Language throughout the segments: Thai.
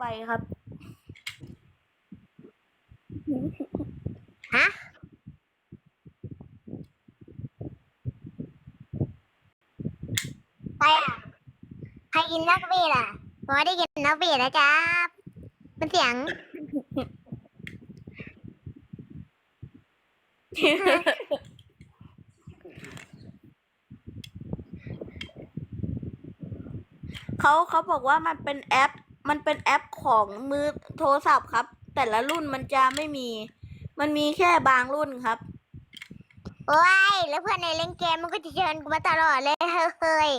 ไปครับฮะใครอะใครกินนักเวทอะผมไม่ได้กินนักเวทนะครับเป็นเสียงเขาเขาบอกว่ามันเป็นแอป มันเป็นแอปของมือโทรศัพท์ครับ แต่ละรุ่นมันจะไม่มี มันมีแค่บางรุ่นครับ โอ้ย แล้วเพื่อนในเล่นเกมมันก็จะเชิญกูมาตลอดเลยเฮ้ย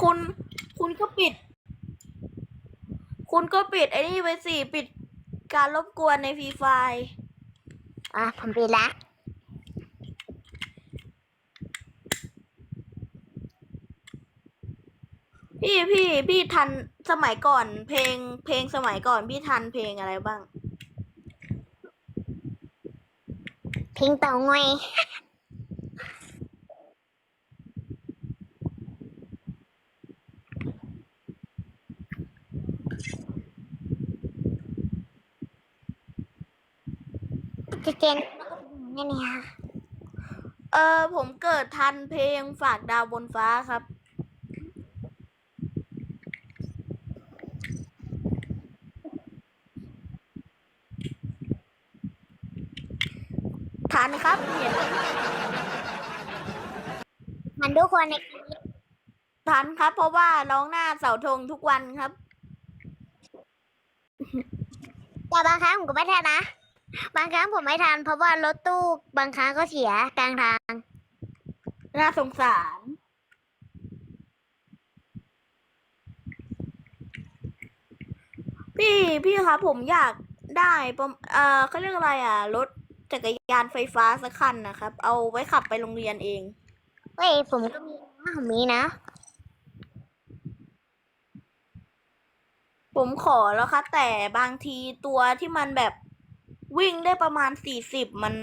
คุณคุณก็ปิด คุณก็ปิดไอ้นี่ไปสิปิดการรบกวนในฟรีไฟ อะผมปิดละ พี่พี่พี่ทันสมัยก่อน เพลง เพลงสมัยก่อนพี่ทันเพลงอะไรบ้างพิงเต่างอย จะเจนนี่นี่ค่ะเออผมเกิดทันเพลงฝากดาวบนฟ้าครับ ทันครับเห็นมันทุกคนในคลิปทันครับ เพราะว่าร้องหน้าเสาธงทุกวันครับแต่บางครั้งผมก็ไม่ทันนะ บางครั้งผมไม่ทัน เพราะว่ารถตู้บางครั้งก็เสียกลางทาง น่าสงสาร พี่พี่ครับผมอยากได้ประมเออเขาเรียกอะไรอะรถ จักรยานไฟฟ้าสักคันนะครับ เอาไว้ขับไปโรงเรียนเอง เฮ้ยผมก็มีนะผมมีนะ ผมขอแล้วครับแต่บางทีตัวที่มันแบบวิ่งได้ประมาณสี่สิบมัน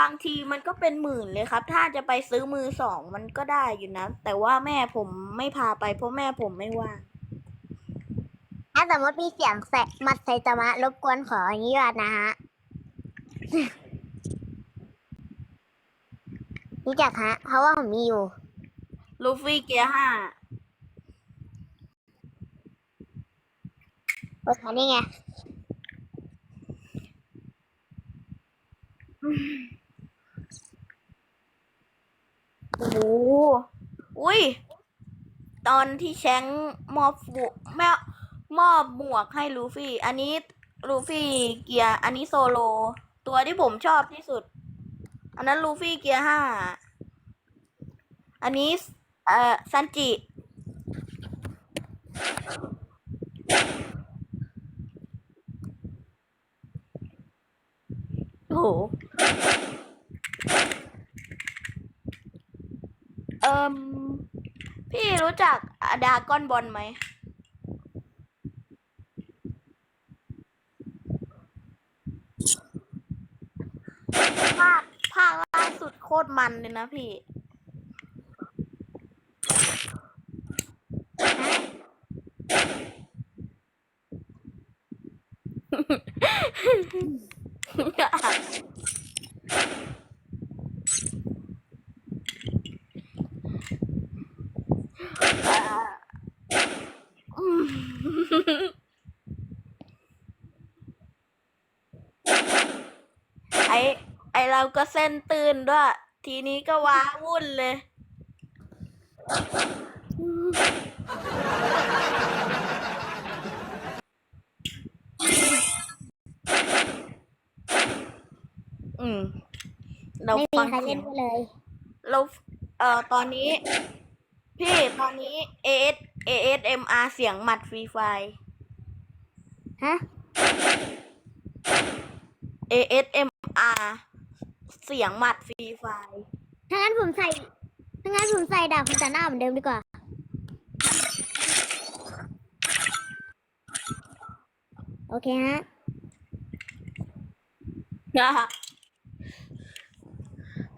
บางทีมันก็เป็นหมื่นเลยครับ ถ้าจะไปซื้อมือสองมันก็ได้อยู่นะ แต่ว่าแม่ผมไม่พาไปเพราะแม่ผมไม่ว่างถ้าสมมติมีเสียงแสะมัดไซตามะรบกวนขออนุญาตนะฮะ รู้จักฮะ เพราะว่าผมมีอยู่ ลูฟี่เกียร์ห้าโอ้ยนี่ไง โอ้โหอุ้ย ตอนที่แชงค์มอบฟูแม่มอบหมวกให้ลูฟี่ อันนี้ลูฟี่เกียร์ อันนี้โซโล ตัวที่ผมชอบที่สุด อันนั้นลูฟี่เกียร์ห้า อันนี้เอ่อซันจิ โอ้โห เอิมพี่รู้จักดากอนบอลไหม ภาคภาคล่าสุด โคตรมันเลยนะพี่ ไอ อเราก็เส้นตื่นด้วย ทีนี้ก็ว้าวุ่นเลย อืม เราไม่มีฟังใครเสีเล่ยนงด้วยเลย เราเอ่อตอนนี้ พี่ตอนนี้ AS ASMR เสียงหมัดฟรีไฟ ฮะ ASMR เสียงหมัดฟรีไฟถ้างั้นผมใส่ถ้างั้นผมใส่ดาบพันตาหน้าเหมือนเดิมดีกว่า โอเคฮะ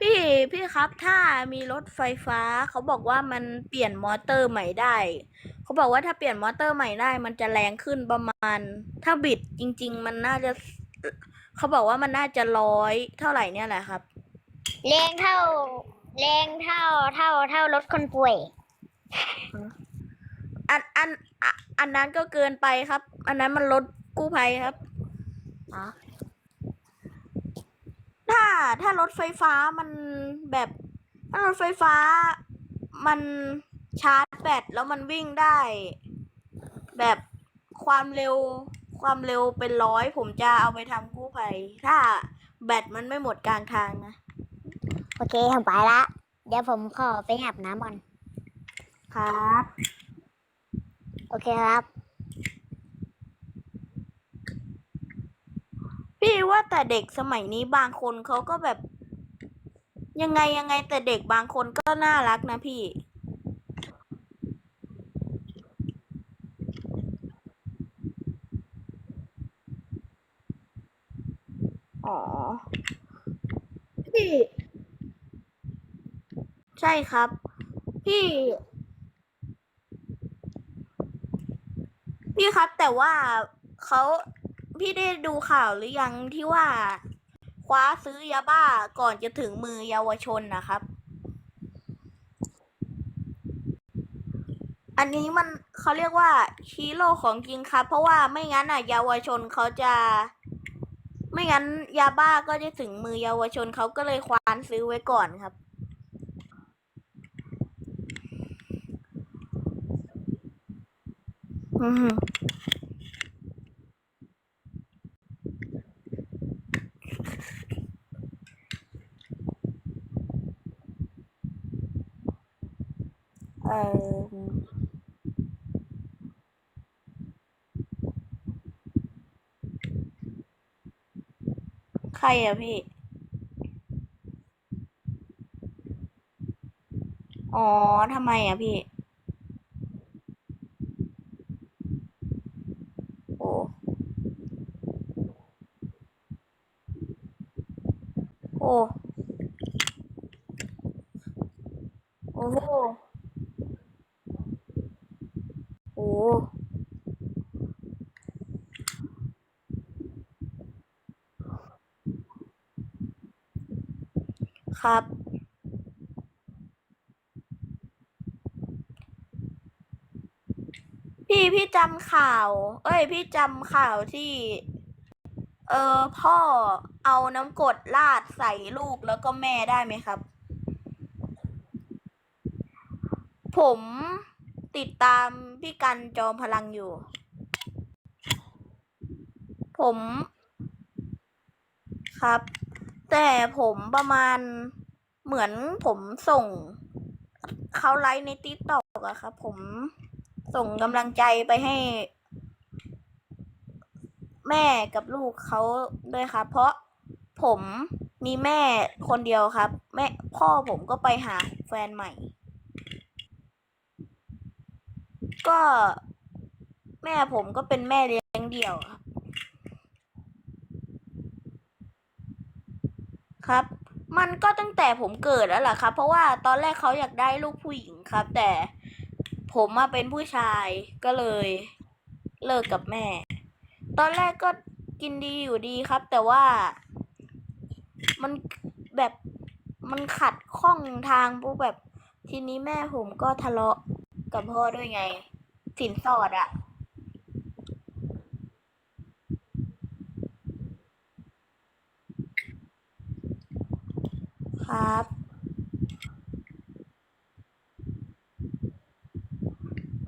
พี่พี่ครับถ้ามีรถไฟฟ้า เขาบอกว่ามันเปลี่ยนมอเตอร์ใหม่ได้ เขาบอกว่าถ้าเปลี่ยนมอเตอร์ใหม่ได้ มันจะแรงขึ้นประมาณ ถ้าบิดจริง ๆ มันน่าจะ เขาบอกว่ามันน่าจะร้อยเท่าไหร่เนี่ยแหละครับ แรงเท่า แรงเท่าเท่าเท่ารถคนป่วย อันอันอะอันนั้นก็เกินไปครับ อันนั้นมันรถกู้ภัยครับ อ๋อ ถ้าถ้ารถไฟฟ้ามันแบบถ้ารถไฟฟ้ามันชาร์จแบตแล้วมันวิ่งได้ แบบความเร็ว ความเร็วเป็นร้อยผมจะเอาไปทำกู้ภัย ถ้าแบตมันไม่หมดกลางทางนะ โอเคผมไปละ เดี๋ยวผมขอไปอาบน้ำก่อน ครับ โอเคครับ พี่ว่าแต่เด็กสมัยนี้บางคนเขาก็แบบ ยังไงยังไงแต่เด็กบางคนก็น่ารักนะพี่ อ๋อพี่ใช่ครับ พี่ พี่ครับแต่ว่าเขาพี่ได้ดูข่าวหรือยังที่ว่า คว้าซื้อยาบ้าก่อนจะถึงมือเยาวชนนะครับ อันนี้มันเขาเรียกว่าฮีโร่ของจริงครับ เพราะว่าไม่งั้นอะเยาวชนเขาจะ ไม่งั้นยาบ้าก็จะถึงมือเยาวชนเขาก็เลยควานซื้อไว้ก่อนครับ อืม เออ ใครอะพี่ อ๋อทำไมอะพี่ โอ้ โอ้ โอ้โหโอ้ ครับ พี่พี่จำข่าว เอ้ย พี่จำข่าวที่ เออพ่อเอาน้ำกรดราดใส่ลูกแล้วก็แม่ได้ไหมครับ ผมติดตามพี่กันจอมพลังอยู่ ผม ครับ แต่ผมประมาณเหมือนผมส่งเขาไลฟ์ในติ๊กต็อกอะครับ ผมส่งกำลังใจไปให้ แม่กับลูกเขาด้วยครับ เพราะผมมีแม่คนเดียวครับ แม่พ่อผมก็ไปหาแฟนใหม่ ก็แม่ผมก็เป็นแม่เลี้ยงเดี่ยวครับ ครับ มันก็ตั้งแต่ผมเกิดแล้วล่ะครับ เพราะว่าตอนแรกเขาอยากได้ลูกผู้หญิงครับ แต่ผมมาเป็นผู้ชายก็เลยเลิกกับแม่ ตอนแรกก็กินดีอยู่ดีครับ แต่ว่ามันแบบมันขัดข้องทางปุ๊บแบบทีนี้แม่ผมก็ทะเลาะกับพ่อด้วยไง สินสอดอะ ครับ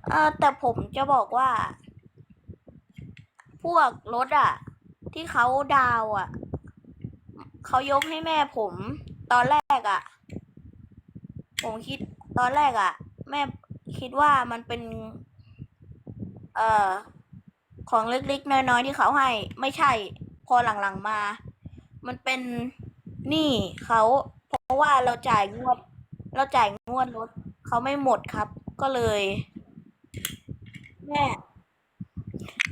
เออแต่ผมจะบอกว่า พวกรถอะที่เขาดาวอะเขายกให้แม่ผม ตอนแรกอะผมคิดตอนแรกอะแม่คิดว่ามันเป็น เอ่อ ของเล็กๆ น้อยๆ ที่เขาให้ ไม่ใช่ พอหลังๆมา มันเป็นนี้เขา ราะว่าเราจ่ายงวด เราจ่ายงวดรถเขาไม่หมดครับ ก็เลย แม่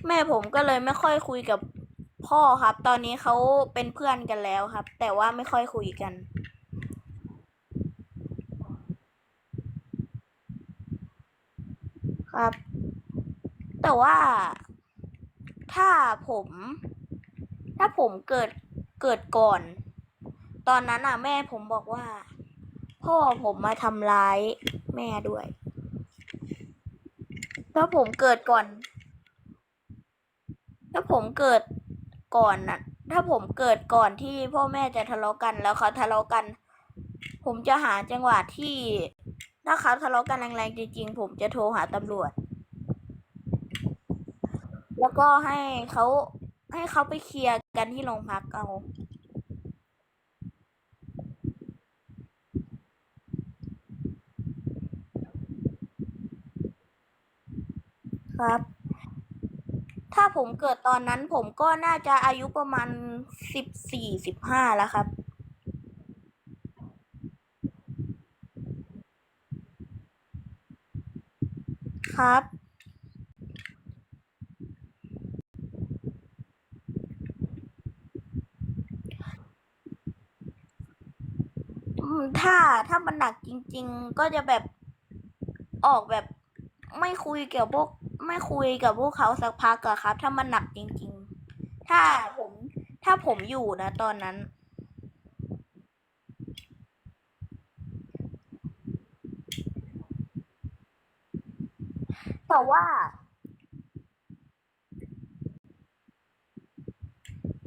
แม่ผมก็เลยไม่ค่อยคุยกับพ่อครับ ตอนนี้เขาเป็นเพื่อนกันแล้วครับ แต่ว่าไม่ค่อยคุยกัน ครับ แต่ว่าถ้าผม ถ้าผมเกิดเกิดก่อน ตอนนั้นอะ แม่ผมบอกว่า พ่อผมมาทำร้ายแม่ด้วยถ้าผมเกิดก่อน ถ้าผมเกิดก่อนน่ะ ถ้าผมเกิดก่อนที่พ่อแม่จะทะเลาะกันแล้วเขาทะเลาะกัน ผมจะหาจังหวะที่ ถ้าเขาทะเลาะกันแรงๆจริงๆผมจะโทรหาตำรวจ แล้วก็ให้เขาให้เขาไปเคลียร์กันที่โรงพักเอา ครับ ถ้าผมเกิดตอนนั้นผมก็น่าจะอายุประมาณสิบสี่สิบห้าแล้วครับ ครับถ้าถ้ามันหนักจริง ๆ ก็จะแบบออกแบบไม่คุยเกี่ยวพวก ไม่คุยกับพวกเขาสักพักอะครับ ถ้ามันหนักจริง ๆ ถ้าผมถ้าผมอยู่นะตอนนั้น แต่ว่า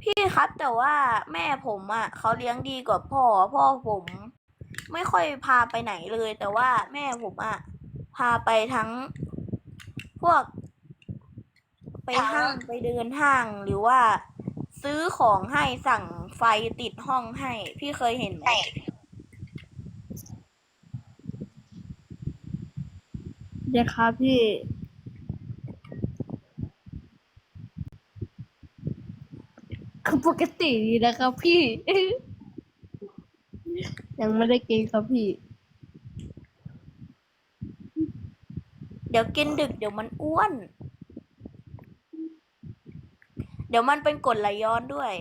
พี่ครับแต่ว่าแม่ผมอะเขาเลี้ยงดีกว่าพ่อ พ่อผมไม่ค่อยพาไปไหนเลย แต่ว่าแม่ผมอะพาไปทั้ง พวก ไปห้างไปเดินห้างหรือว่า ซื้อของให้สั่งไฟติดห้องให้ พี่เคยเห็นไหมเดี๋ยวครับพี่ คือปกติดีนะครับพี่ ยังไม่ได้กินครับพี่ เดี๋ยวกินดึกเดี๋ยวมันอ้วน เดี๋ยวมันเป็นกรดไหลย้อนด้วย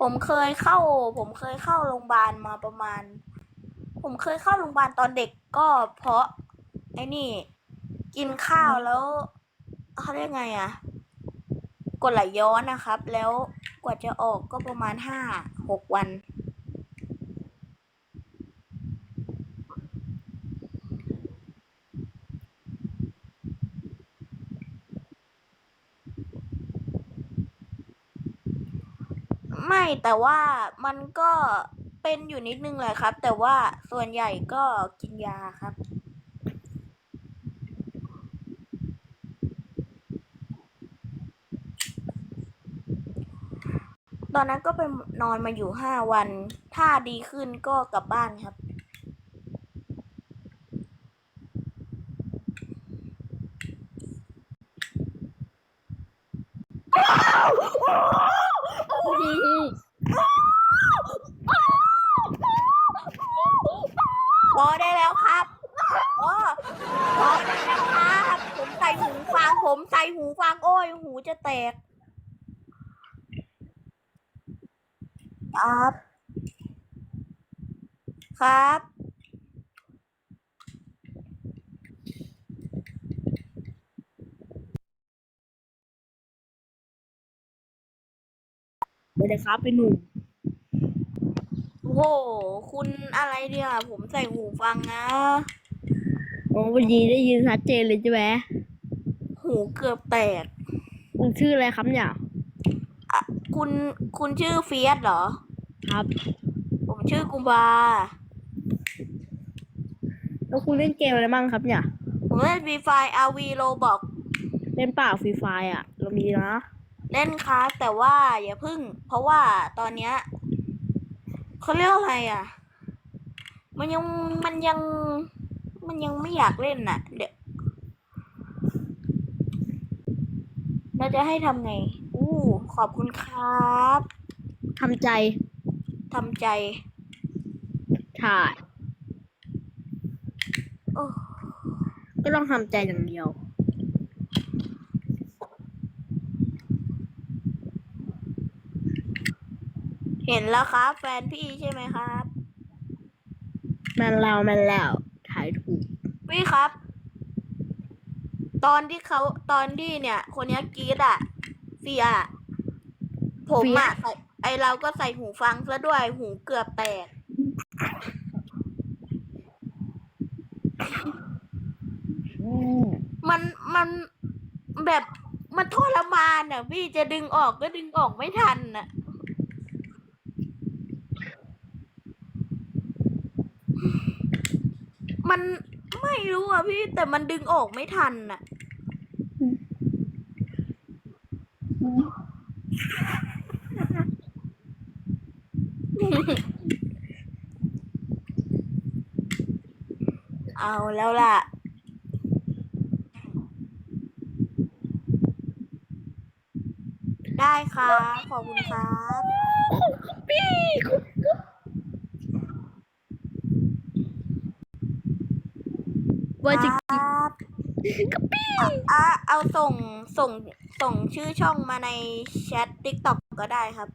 ผมเคยเข้า ผมเคยเข้าโรงพยาบาลมาประมาณ ผมเคยเข้าโรงพยาบาลตอนเด็กก็เพราะ ไอ้นี่ กินข้าวแล้วเขาเรียกไงอะกดไหลย้อนนะครับ แล้วกว่าจะออกก็ประมาณห้าหกวัน แต่ว่ามันก็เป็นอยู่นิดนึงแหละครับ แต่ว่าส่วนใหญ่ก็กินยาครับ ตอนนั้นก็ไปนอนมาอยู่ห้าวัน ถ้าดีขึ้นก็กลับบ้านครับ พอได้แล้วครับพอพอได้แล้วครับ ผมใส่หูฟัง ผม ใส่หูฟังโอ้ย หูจะแตกครับ ครับเดี๋ยวครับพี่หนุ่มโอ้โห คุณอะไรเนี่ย ผมใส่หูฟังนะ โอ้วันนี้ได้ยินชัดเจนเลยใช่ไหม หูเกือบแตก คุณชื่ออะไรครับเนี่ย อะคุณคุณชื่อเฟียสเหรอ ครับ ผมชื่อกุมบาแล้วคุณเล่นเกมอะไรบ้างครับเนี่ย ผมเล่นฟรีไฟอาวีโรบอกเล่นเปล่าฟรีไฟอะ เรามีนะ เล่นครับแต่ว่าอย่าพึ่ง เพราะว่าตอนเนี้ยเขาเรียกอะไรอะ มันยังมันยัง มันยังไม่อยากเล่นน่ะ เดี๋ยว เราจะให้ทำไง อู้ขอบคุณครับทำใจทำใจ ถ่ายโอ้ก็ต้องทำใจอย่างเดียว เห็นแล้วครับ แฟนพี่ใช่ไหมครับแมันแล้วแมันแล้วถ่ายถูก พี่ครับ ตอนที่เขาตอนที่เนี่ย คนเนี้ยกรีดอะเสียอะผมอะใส่ไอเราก็ใส่หูฟังซะด้วยหูเกือบแตกมันมันแบบมันทรมานอะ พี่จะดึงออกก็ดึงออกไม่ทันอะ มัน ไม่รู้อะพี่แต่มันดึงออกไม่ทันอะ เอาแล้วล่ะ ได้ค่ะ ขอบคุณครับ ว่าจะครับอะอะเอาส่งส่งส่งชื่อช่องมาในแชทติ๊กต็อกก็ได้ครับ